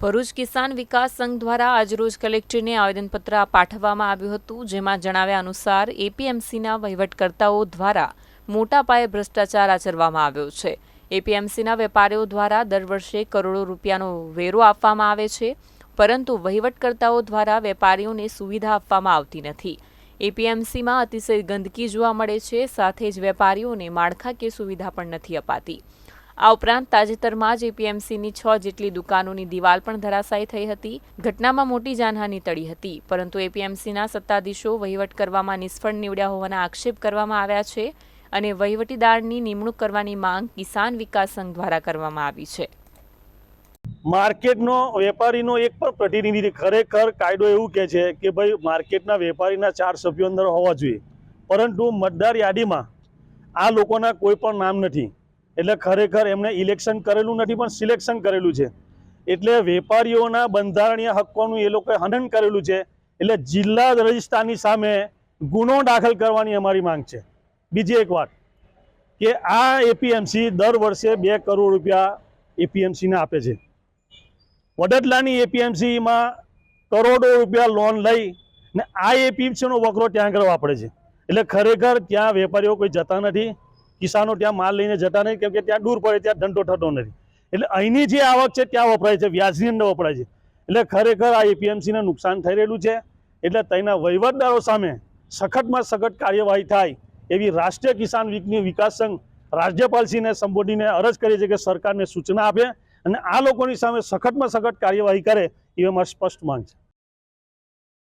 ભરૂચ કિસાન વિકાસ સંઘ દ્વારા આજરોજ કલેક્ટરને આવેદનપત્ર પાઠવવામાં આવ્યું હતું, જેમાં જણાવ્યા અનુસાર એપીએમસીના વહીવટકર્તાઓ દ્વારા મોટા પાયે ભ્રષ્ટાચાર આચરવામાં આવ્યો છે. એપીએમસીના વેપારીઓ દ્વારા દર વર્ષે કરોડો રૂપિયાનો વેરો આપવામાં આવે છે, પરંતુ વહીવટકર્તાઓ દ્વારા વેપારીઓને સુવિધા આપવામાં આવતી નથી. એપીએમસીમાં અતિશય ગંદકી જોવા મળે છે, સાથે જ વેપારીઓને માળખાકીય સુવિધા પણ નથી અપાતી. આ ઉપરાંત તાજેતરમાં જ એપીએમસીની છ જેટલી દુકાનોની દિવાલ પણ ધરાશાયી થઈ હતી. ઘટનામાં મોટી જાનહાની ટળી હતી, પરંતુ એપીએમસીના સત્તાધીશો વહીવટ કરવામાં નિષ્ફળ નીવડ્યા હોવાના આક્ષેપ કરવામાં આવ્યા છે અને વહીવટીદારની નિમણૂક કરવાની માંગ કિસાન વિકાસ સંઘ દ્વારા કરવામાં આવી છે. માર્કેટનો વેપારીનો એક પણ પ્રતિનિધિ ખરેખર કાયદો એવું કહે છે કે ભાઈ માર્કેટના વેપારીના ચાર સભ્યો અંદર હોવા જોઈએ. પરંતુ મતદાર યાદીમાં આ લોકોના કોઈ પણ નામ નથી. એટલે ખરેખર એમણે ઇલેક્શન કરેલું નથી, પણ સિલેક્શન કરેલું છે. એટલે વેપારીઓના બંધારણીય હક્કોનું એ લોકોએ હનન કરેલું છે. એટલે જિલ્લા રજિસ્ટ્રારની સામે ગુનો દાખલ કરવાની અમારી માંગ છે. બીજી એક વાત કે આ એપીએમસી દર વર્ષે બે કરોડ રૂપિયા એપીએમસીને આપે છે. વડોદરાની એપીએમસીમાં કરોડો રૂપિયા લોન લઈ ને આ એપીએમસીનો વકરો ત્યાં આગળ વાપરે છે. એટલે ખરેખર ત્યાં વેપારીઓ કોઈ જતા નથી. કિસાનો ત્યાં માલ લઈને જતા નહીં, કેમ કે ત્યાં દૂર પડે, ત્યાં ધંધો થતો નથી. એટલે અહીંની જે આવક છે, ત્યાં વપરાય છે, વ્યાજની અંદર વપરાય છે. એટલે ખરેખર આ એપીએમસીને નુકસાન થઈ રહેલું છે. એટલે તેના વહીવટદારો સામે સખતમાં સખત કાર્યવાહી થાય એવી રાષ્ટ્રીય કિસાન વીકની વિકાસ સંઘ રાજ્યપાલશ્રીને સંબોધીને અરજ કરી છે કે સરકારને સૂચના આપે અને આ લોકોની સામે સખતમાં સખત કાર્યવાહી કરે એવી અમારી સ્પષ્ટ માંગ છે.